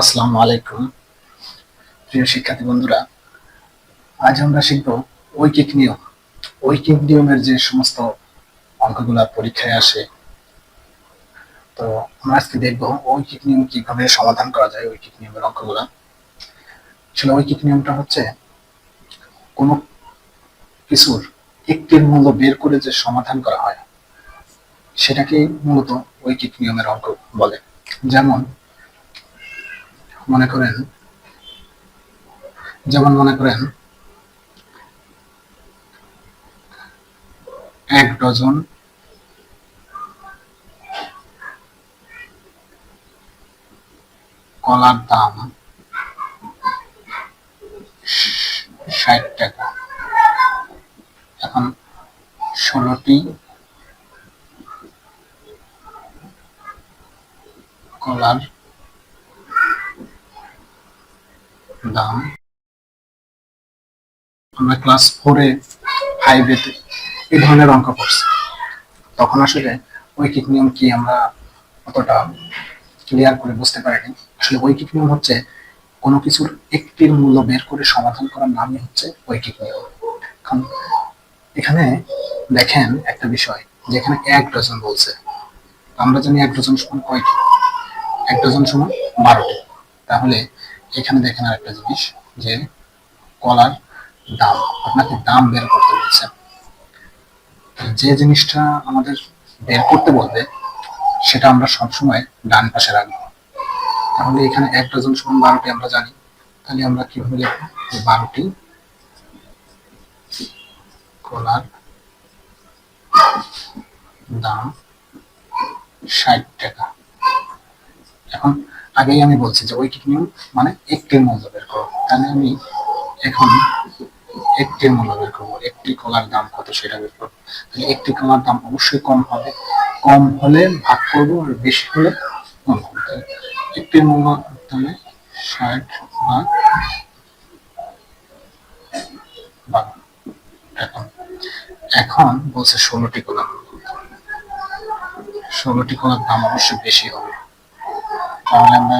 আসসালামু আলাইকুম। প্রিয় শিক্ষার্থী বন্ধুরা, আজ আমরা শিখব ঐকিক নিয়ম। ঐকিক নিয়মের যে সমস্ত অঙ্কগুলা পরীক্ষায় আসে, তো আমরা আজকে দেখব ঐকিক নিয়ম কীভাবে সমাধান করা যায়, ঐকিক নিয়মের অঙ্কগুলা। আসলে ঐকিক নিয়মটা হচ্ছে কোনো কিছুর একটির মূল্য বের করে যে সমাধান করা হয়, সেটাকেই মূলত ঐকিক নিয়মের অঙ্ক বলে। যেমন মনে করেন যেমন মনে করেন এক ডজন কলার দাম ষাট টাকা। এখন ষোলোটি কলার দাম। আমরা ক্লাস ফোরে এই ধরনের অঙ্ক করছি। তখন আসলে ঐকিক নিয়ম কি আমরা অতটা ক্লিয়ার করে বুঝতে পারিনি। আসলে ঐকিক নিয়ম হচ্ছে কোনো কিছুর একটির মূল্য বের করে সমাধান করার নামই হচ্ছে ঐকিক নিয়ম। কারণ এখানে দেখেন একটা বিষয়, যেখানে এক ডজন বলছে। আমরা জানি এক ডজন সমান কয়টি? এক ডজন সমান বারোটি। তাহলে এখানে দেখেন আরেকটা জিনিস, যে কলার দাম, আপনাকে দাম বের করতে বলছে। যে জিনিসটা আমাদের বের করতে বলবে, সেটা আমরা সবসময় ডান পাশে রাখব। তাহলে এখানে এক ডজন সমান বারোটি আমরা জানি। তাহলে আমরা কীভাবে লিখব? বারোটি কলার দাম ষাট টাকা। এখন আগেই আমি বলছি যে ঐকিক নিয়ম মানে একটির মূল্য বের করব তাহলে আমি এখন একটির মূল্য বের করব। একটি কলার দাম কত সেটা বের করব। তাহলে একটি কলার দাম অবশ্যই কম হবে। কম হলে ভাগ করব আর বেশি হলে কম হবে। তাহলে একটির মূল্য তাহলে ষাট ভাগ এখন এখন বলছে ষোলোটি কলার ষোলোটি কলার দাম অবশ্যই বেশি হবে। তাহলে আমরা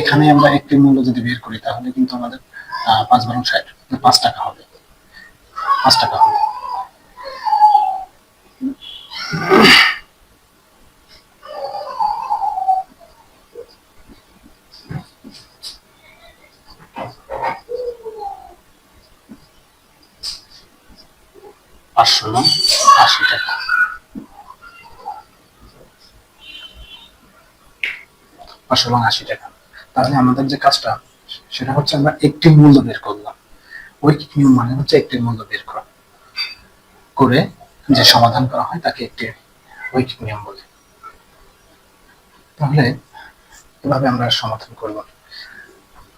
এখানে আমরা একটি মূল্য যদি বের করি, তাহলে কিন্তু আমাদের পাঁচ বারো ষাট পাঁচ টাকা হবে। পাঁচ টাকা হবে। পাঁচশো আশি টাকা। পাঁচশো এবং আশি টাকা। তাহলে আমাদের যে কাজটা, সেটা হচ্ছে আমরা একটি মূল্য বের করলাম। ঐকিক নিয়ম মানে হচ্ছে একটি মূল্য বের করা। করে যে সমাধান করা হয়, তাকে একটি ঐকিক নিয়ম বলে। তাহলে এভাবে আমরা সমাধান করব।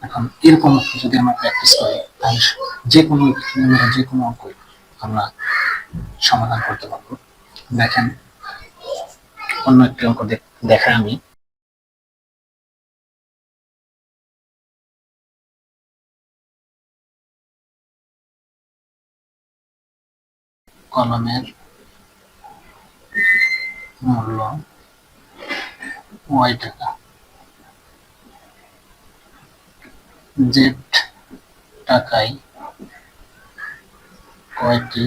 এখন এরকম যদি আমরা প্র্যাকটিস করি, তাহলে যে কোনো নিয়মের যে কোনো অঙ্কই আমরা সমাধান করতে পারব। দেখেন, অন্য একটি অঙ্ক দেখ- দেখাই আমি। কলমের মূল্য ওয়াই টাকা। জেড টাকায় কয়টি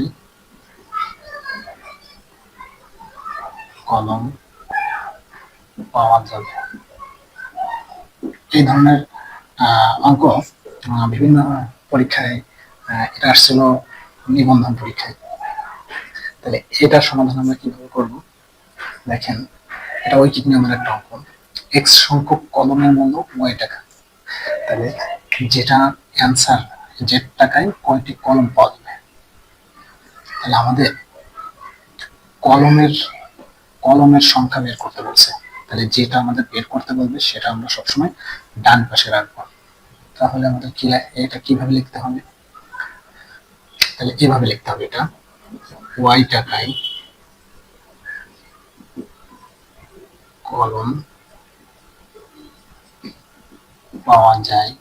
কলম পাওয়া যাবে? এই ধরনের অঙ্ক বিভিন্ন পরীক্ষায় এটা আসছিল নিবন্ধন পরীক্ষায়। তাহলে এটার সমাধান আমরা কীভাবে করব? দেখেন, এটা ঐকিক নিয়মের একটা অঙ্ক এক্স সংখ্যক কলমের মূল্য ওয়াই টাকা। তাহলে যেটা অ্যান্সার জেড টাকায় কয়টি কলম পাওয়া যাবে? তাহলে আমাদের কলমের কলমের সংখ্যা বের করতে বলছে। তাহলে যেটা আমাদের বের করতে বলবে, সেটা আমরা সবসময় ডান পাশে রাখব। তাহলে আমাদের কি এটা কীভাবে লিখতে হবে? তাহলে এভাবে লিখতে হবে এটা। ওয়াই টাকায় কলম পাওয়া যায়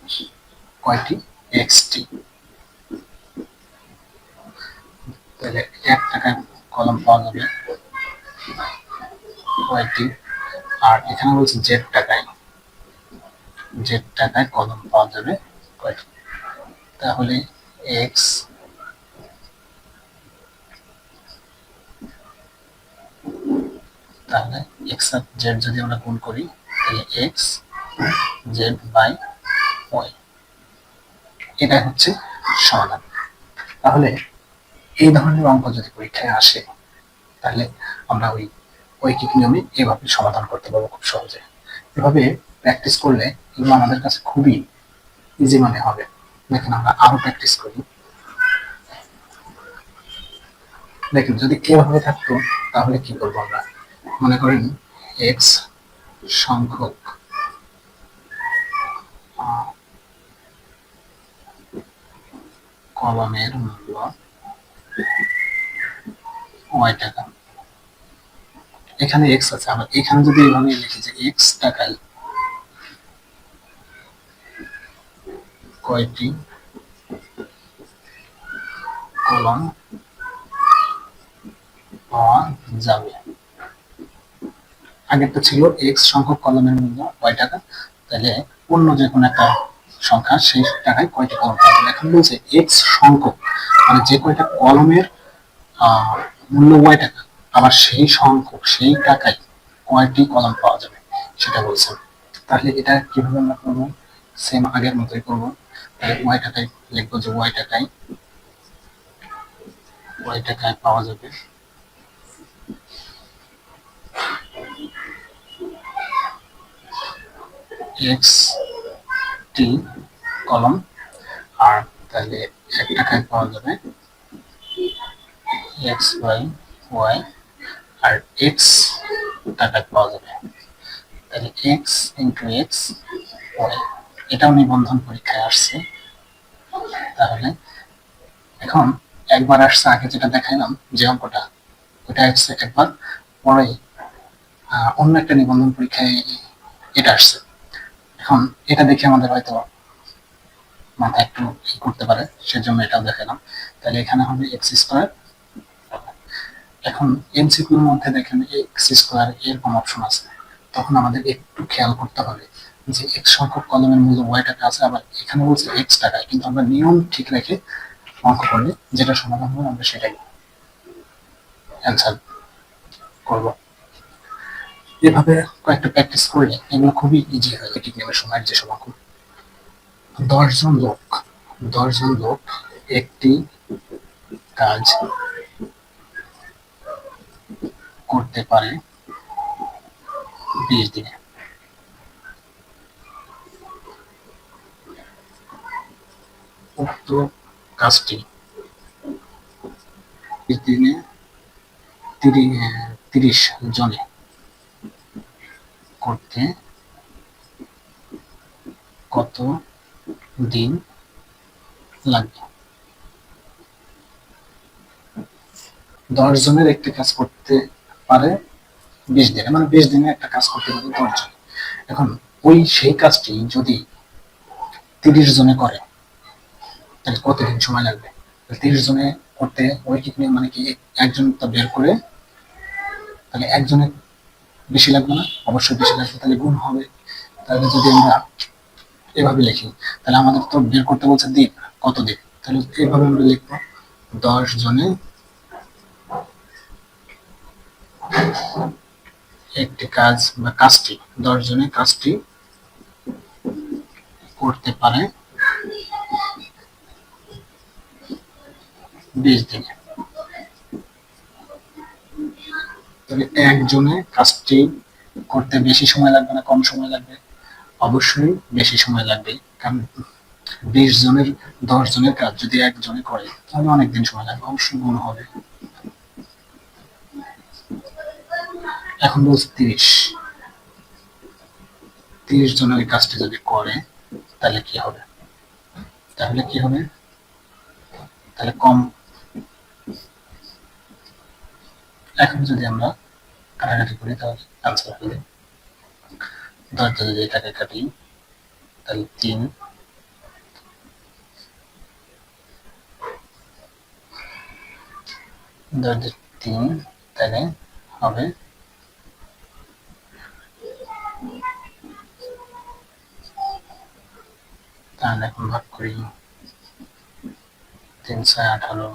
কয়টি? এক্সটি। তাহলে এক টাকায় কলম পাওয়া যাবে ওয়াইটি আর এখানে বলছে জেড টাকায়। জেড টাকায় কলম পাওয়া যাবে কয়টি? তাহলে এক্স তাহলে এক্স আর জেড যদি আমরা গুণ করি, তাহলে এক্স জেড বাই ওয়াই এটা হচ্ছে সমাধান। তাহলে এই ধরনের অঙ্ক যদি পরীক্ষায় আসে, তাহলে আমরা ওই ঐকিক নিয়মে এভাবে সমাধান করতে পারব খুব সহজে। এভাবে প্র্যাকটিস করলে এগুলো আমাদের কাছে খুবই ইজি মনে হবে। দেখেন আমরা আরও প্র্যাকটিস করি। দেখেন যদি এভাবে থাকতো, তাহলে কি করব আমরা? মনে করেন এক্স সংখ্যক কলমের মূল্য ওয়াই টাকা। এখানে এক্স আছে আবার এখানে যদি এভাবে লিখি যে এক্স টাকায় কয়টি? কলম পাওয়া যাবে আগেরটা ছিল এক্স সংখ্যক কলমের মূল্য কয় টাকা। তাহলে অন্য যে কোনো একটা সংখ্যা সেই টাকায় কয়টি কলম যাবে এখন বলছে এক্স সংখ্যক মানে যে কয়টা কলমের মূল্য কয় টাকা, আবার সেই সংখ্যক, সেই টাকায় কয়টি কলম পাওয়া যাবে সেটা বলছেন তাহলে এটা কীভাবে আমরা করব? সেম আগের মতোই করব। তাহলে ওয়াই টাকায় লিখব যে ওয়াই টাকায় ওয়াই টাকায় পাওয়া যাবে এক্স টি কলম, আর তাহলে এক টাকায় পাওয়া যাবে এক্স বাই ওয়াই আর এক্স টাকায় পাওয়া যাবে। তাহলে এক্স ইন্টু এক্স ওয়াই এটাও নিবন্ধন পরীক্ষায় আসছে। তাহলে এখন একবার আসছে, আগে যেটা দেখাইলাম যে অঙ্কটা, ওটা আসছে একবার পরে অন্য একটা নিবন্ধন পরীক্ষায় এটা আসছে। এখন এটা দেখে আমাদের হয়তো মাথা একটু ই করতে পারে, সেজন্য এটাও দেখালাম। তাহলে এখানে হবে এক্স স্কোয়ার এখন এমসিকিউর মধ্যে দেখেন এক্স স্কোয়ার এরকম অপশন আছে। তখন আমাদের একটু খেয়াল করতে হবে যে এক্স সংখ্যক কলমের মূল্য ওয়াই টাকা আছে, আবার এখানে বলছে এক্স টাকায়, কিন্তু আমরা নিয়ম ঠিক রেখে অঙ্ক করলে যেটা সমাধান হবে আমরা সেটাই অ্যান্সার করব। এভাবে কয়েকটা প্র্যাকটিস করলে এগুলো খুবই ইজি হয়। ঠিক নেবে সময়ের যে অঙ্ক দশজন লোক দশজন লোক একটি কাজ করতে পারে বিশ দিনে। উক্ত কাজটি বিশ দিনে তিরি- তিরিশ জনে করতে কত দিন লাগবে? দশ জনের একটি কাজ করতে পারে বিশ দিনে মানে বিশ দিনে একটা কাজ করতে পারে দশজন এখন ওই সেই কাজটি যদি তিরিশ জনে করে, তাহলে কতদিন সময় লাগবে? তিরিশ জনে করতে ওই নিয়ে মানে কি একজন তা বের করে, তাহলে একজনের বেশি লাগবে না, অবশ্যই বেশি লাগবে, তাহলে গুণ হবে। তাহলে যদি আমরা এভাবে লিখি, তাহলে আমাদের তো বের করতে বলছে দিন কত দিন তাহলে এইভাবে আমরা লিখব, দশ জনে একটি কাজ বা কাজটি, দশ জনে কাজটি করতে পারে বিশ দিনে তবে একজনে কাজটি করতে বেশি সময় লাগবে না, কম সময় লাগবে। অবশ্যই বেশি সময় লাগবে, কারণ বিশ জনের, দশ জনের কাজ যদি একজনে করে, তাহলে অনেক দিন সময় লাগবে, অবশ্যই গুণ হবে। এখন বলছে তিরিশ। তিরিশ জনের কাজটি যদি করে, তাহলে কি হবে? তাহলে কি হবে? তাহলে কম এখন যদি আমরা কাটাকাটি করি তার আনসার হবে। দরজা যদি এটাকে কাটি, তাহলে তিন। দরজা তিন, তাহলে হবে তাহলে এখন ভাগ করি। তিনশো আঠারো।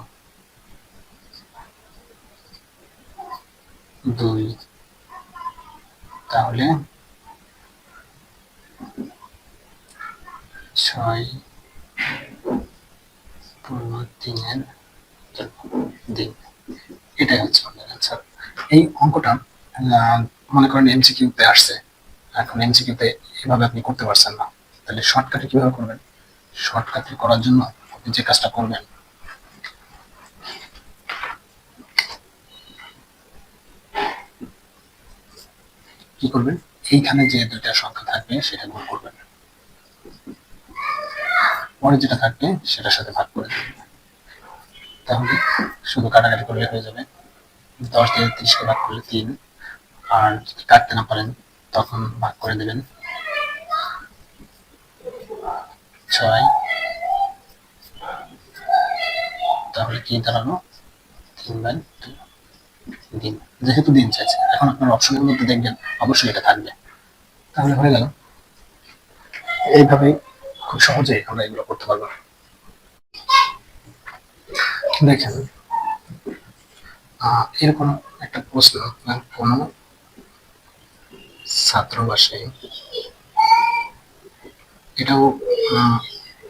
দুই তাহলে ছয় পূর্ণ তিনের দিন এটাই হচ্ছে আমাদের অ্যান্সার এই অঙ্কটা মনে করেন এমসিকিউতে আসছে। এখন এমসিকিউতে এভাবে আপনি করতে পারছেন না। তাহলে শর্টকাটে কীভাবে করবেন? শর্টকাটে করার জন্য আপনি যে কাজটা করবেন কি করবেন? এইখানে যে দুইটা সংখ্যা থাকবে, সেটা গুণ করবেন। পরে যেটা থাকবে, সেটার সাথে ভাগ করে দেবেন। তাহলে শুধু কাটাকাটি করলে হয়ে যাবে। দশ দিয়ে তিরিশকে ভাগ করলে তিন। আর যদি কাটতে না পারেন, তখন ভাগ করে দেবেন। ছয়। তাহলে কি দাঁড়াল? তিন বাই দুই। দিন, যেহেতু দিন চাইছে। এখন আপনার অপশনের মধ্যে দেখবেন, অবশ্যই এটা থাকবে। তাহলে হয়ে গেল। এইভাবে খুব সহজেই আমরা এগুলো করতে পারব। দেখেন এরকম একটা প্রশ্ন আপনার কোনো ছাত্রবাসে এটাও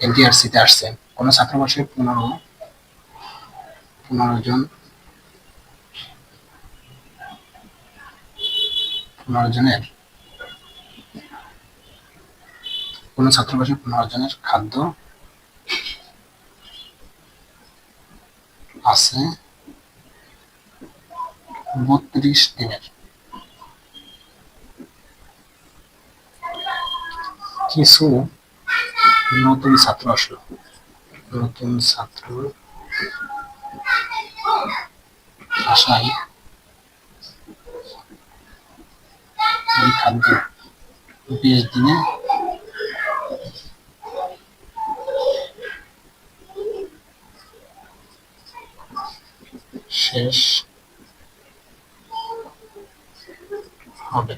এনটিআরসিতে আসছে। কোনো ছাত্রবাসে পনেরো পনেরো জন পনেরো জনের কোনো ছাত্রবাসে পনেরো জনের খাদ্য আছে বত্রিশ দিনের। কিছু নতুন ছাত্র আসলো। নতুন ছাত্র আসায় এই খাদ্য দিনে শেষ হবে।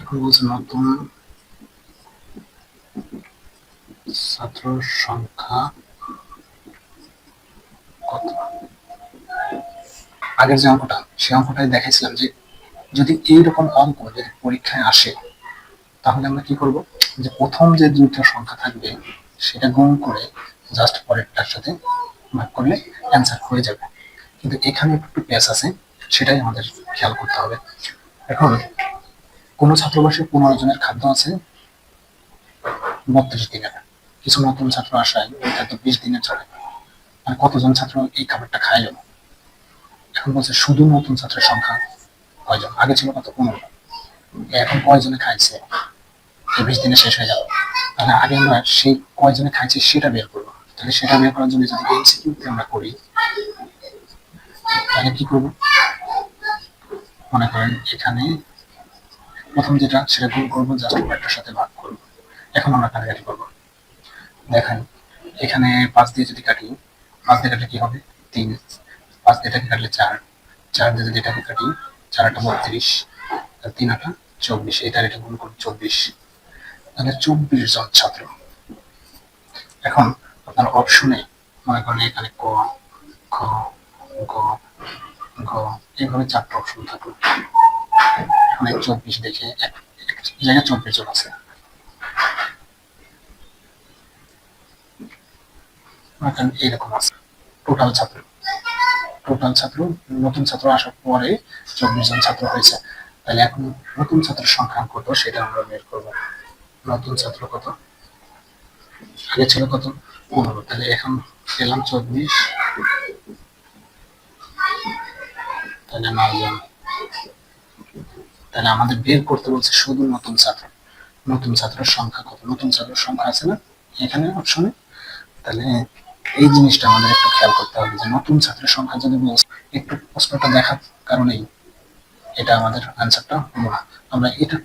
এখন বলছে নতুন ছাত্র সংখ্যা কত? আগের যে অঙ্কটা, সেই অঙ্কটাই দেখাইছিলাম যে যদি এইরকম অঙ্ক যদি পরীক্ষায় আসে, তাহলে আমরা কি করব? যে প্রথম যে দুইটা সংখ্যা থাকবে, সেটা গুণ করে জাস্ট পরেরটার সাথে ভাগ করলে অ্যান্সার হয়ে যাবে। কিন্তু এখানে একটু প্যাস আছে, সেটাই আমাদের খেয়াল করতে হবে। এখন, কোন ছাত্রবাসে পনেরো জনের খাদ্য আছে? বত্রিশ দিনের। কিছু নতুন ছাত্র আসায় খাদ্য বিশ দিনের চলে আর কতজন ছাত্র এই খাবারটা খাইল? এখন বলছে শুধু নতুন ছাত্রের সংখ্যা। কয়জন আগে ছিল কত পনেরো এখন কয়জনে খাইছে? বিশ দিনে শেষ হয়ে গেল তাহলে আগে আমরা সেই কয়জনে খাইছে সেটা বের করব। তাহলে সেটা বের করার জন্য যদি এমসিকিউতে আমরা করি, তাহলে কি করব? মনে করেন এখানে প্রথম যেটা, সেটা গুণ করব জাস্ট কয়েকটার সাথে ভাগ করব। এখন আমরা কাটাকাটি করব। দেখেন, এখানে পাঁচ দিয়ে যদি কাটি, পাঁচ দিয়ে কাটলে কি হবে? তিন। পাঁচ দিয়ে কাটলে চার। চার দিয়ে যদি এটাকে কাটি চার আটা বত্রিশ তিন আটা চব্বিশ এটার এটা গুণ করব চব্বিশ। তাহলে চব্বিশ জন ছাত্র। এখন আপনার অপশনে মনে করেন এখানে ক খ গ ঘ, এইভাবে চারটা অপশন থাকল। এখানে চব্বিশ দেখে এক জায়গায় চব্বিশ জন আছে। এইরকম আছে। টোটাল ছাত্র। টোটাল ছাত্র, নতুন ছাত্র আসার পরে চব্বিশ জন ছাত্র হয়েছে। তাহলে এখন নতুন ছাত্রের সংখ্যা কত সেটা আমরা বের করব। নতুন ছাত্র কত? আগে ছিল কত? পনেরো। তাহলে এখন পেলাম চব্বিশ। তাহলে নয়জন তাহলে আমাদের বের করতে বলছে শুধু নতুন ছাত্র। নতুন ছাত্রের সংখ্যা কত? নতুন ছাত্রের সংখ্যা আছে না? এখানে অপশনে তাহলে এই জিনিসটা আমাদের একটু খেয়াল করতে হবে যে নতুন ছাত্রের সংখ্যা যদি একটু প্রশ্নটা দেখার কারণেই এটা আমাদের অ্যান্সারটা হলো না আমরা এটা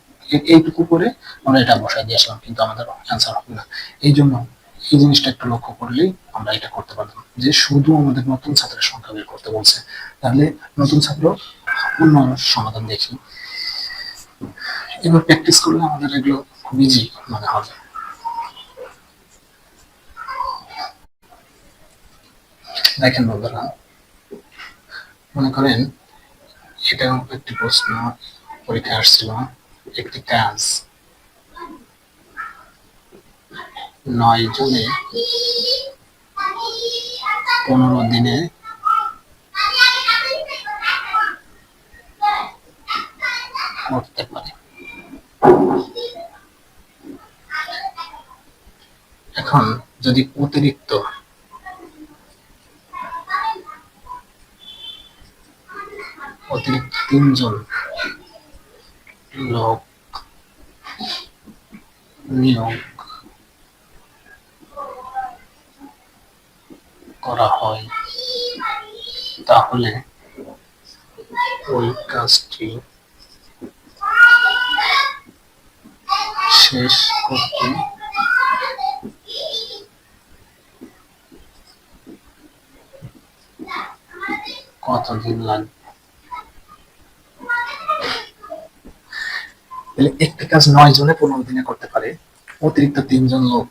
এইটুকু করে আমরা এটা বসাই দিয়ে আসলাম, কিন্তু আমাদের অ্যান্সার হবে না। এই জন্য এই জিনিসটা একটু লক্ষ্য করলেই আমরা এটা করতে পারতাম যে শুধু আমাদের নতুন ছাত্রের সংখ্যা বের করতে বলছে। তাহলে নতুন ছাত্র অন্য সমাধান দেখি। এবার প্র্যাকটিস করলে আমাদের এগুলো খুব ইজি মানে হবে। দেখেন বন্ধুরা। মনে করেন এটাও একটি প্রশ্ন পরীক্ষায় আসছিল, একটি কাজ। নয় জনে পনেরো দিনে করতে পারে। এখন যদি অতিরিক্ত অতিরিক্ত তিনজন লোক নিয়োগ করা হয়। তাহলে ওই কাজটি শেষ করতে কতদিন লাগবে? তাহলে একটি কাজ নয় জনে পনেরো দিনে করতে পারে, অতিরিক্ত তিনজন লোক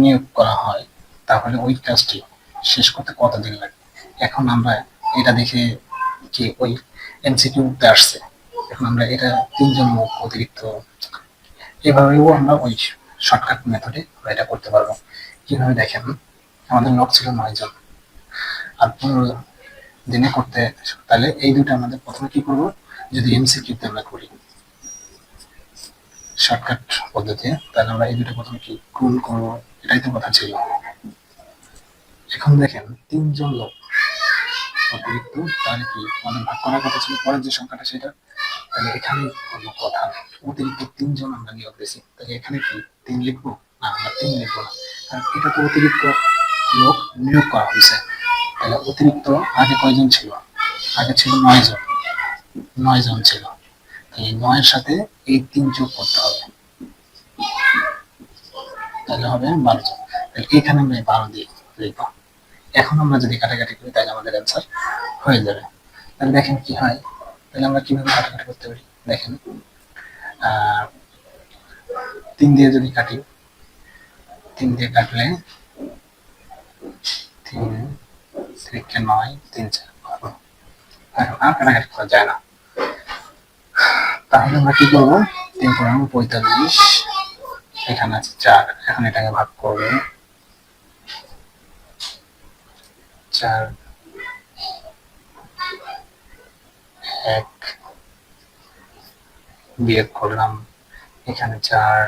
নিয়োগ করা হয়, তাহলে ওই কাজটি শেষ করতে কতদিন লাগে? এখন আমরা এটা দেখে কি ওই এমসিকিউতে আসছে, এখন আমরা এটা তিনজন লোক অতিরিক্ত, এভাবেও আমরা ওই শর্টকাট মেথডে এটা করতে পারব। কীভাবে দেখেন, আমাদের লোক ছিল নয় জন, আর পনেরো দিনে করতে, তাহলে এই দুটো আমাদের প্রথমে কি করব? যদি এমসিকিউতে আমরা করি শর্টকাট পদ্ধতি, তাহলে আমরা এই দুটো প্রথমে কি গুণ করব? এটাই তো কথা ছিল। এখন দেখেন, তিনজন লোক অতিরিক্ত, তাহলে কি আমাদের ভাগ করার কথা ছিল? পরের যে সংখ্যাটা সেটা, তাহলে এখানে কোনো কথা অতিরিক্ত তিনজন আমরা নিয়োগ দিয়েছি। তাহলে এখানে কি তিন লিখব? না, আমরা তিন লিখব না। কারণ এটা তো অতিরিক্ত লোক নিয়োগ করা হয়েছে। তাহলে অতিরিক্ত আগে কয়জন ছিল? আগে ছিল নয় জন নয় জন ছিল। এই নয়ের সাথে এই তিন যোগ করতে হবে। তাহলে হবে বারো তাহলে এখানে আমরা বারো দিয়ে লিখব। এখন আমরা যদি কাটাকাটি করি, তাহলে আমাদের অ্যান্সার হয়ে যাবে। তাহলে দেখেন কি হয়, তাহলে আমরা কীভাবে কাটাকাটি করতে পারি? দেখেন তিন দিয়ে যদি কাটি, তিন দিয়ে কাটলে তিন তিরিকে নয়, তিন চার, বারো। আর কাটাকাটি করা যায় না। তাহলে আমরা কি করব? তিন পনেরো পঁয়তাল্লিশ। এখানে আছে চার, এখন এটাকে ভাগ করবে। চার, এক, বিয়োগ করলাম, এখানে চার,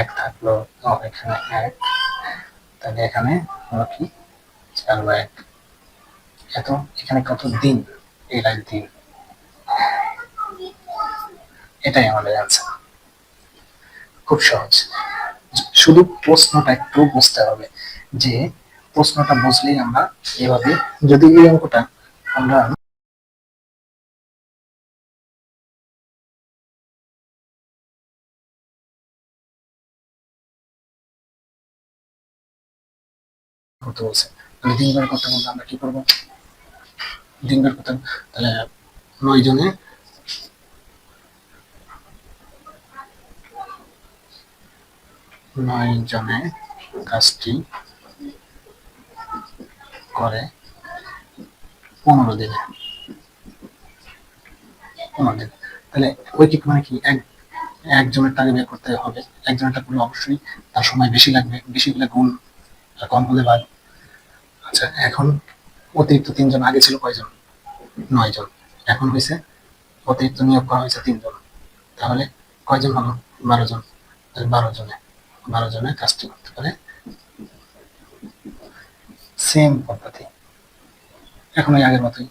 এক থাকল এখানে এক। তাহলে এখানে হলো কি? চার বা এক। এত, এখানে কত? দিন, এই লাইন দিন এটাই আমাদের অ্যান্সার খুব সহজ। শুধু প্রশ্নটা একটু বুঝতে হবে যে, প্রশ্নটা বুঝলেই আমরা এভাবে, যদি এই অঙ্কটা আমরা করতে বলছে, তাহলে দিন বের করতে বললে আমরা কি করব? দিন বের তাহলে নয় জনে নয় জনে কাজটি করে পনেরো দিনে। পনেরো দিন। তাহলে ঐকিক মানে কি? এক একজনের টাকা বের করতে হবে একজনেরটা করলে অবশ্যই তার সময় বেশি লাগবে, বেশি হলে গুণ কম হলে বাদ আচ্ছা এখন অতিরিক্ত তিনজন আগে ছিল কয়জন? নয় জন এখন হয়েছে অতিরিক্ত নিয়োগ করা হয়েছে তিনজন। তাহলে কয়জন হলো? বারো জন। বারো জনে। বারো জনে কাজটি করতে পারে। সেম পদ্ধতি। এখন ওই আগের মতোই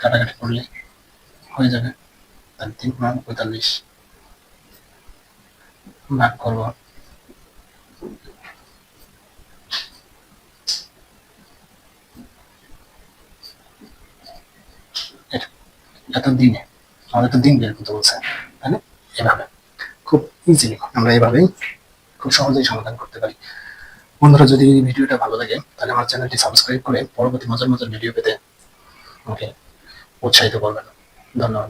কাটাকাটি করলে হয়ে যাবে। তাহলে তিন পনেরো পঁয়তাল্লিশ ভাগ করব। এত দিনে, আমাদের তো দিন বের করতে বলছে তাহলে এভাবে। খুব ইজিলি আমরা এভাবেই খুব সহজেই সমাধান করতে পারি। বন্ধুরা, যদি ভিডিওটা ভালো লাগে, তাহলে আমার চ্যানেলটি সাবস্ক্রাইব করে পরবর্তী মজার মজার ভিডিও পেতে আমাকে উৎসাহিত করবেন। ধন্যবাদ।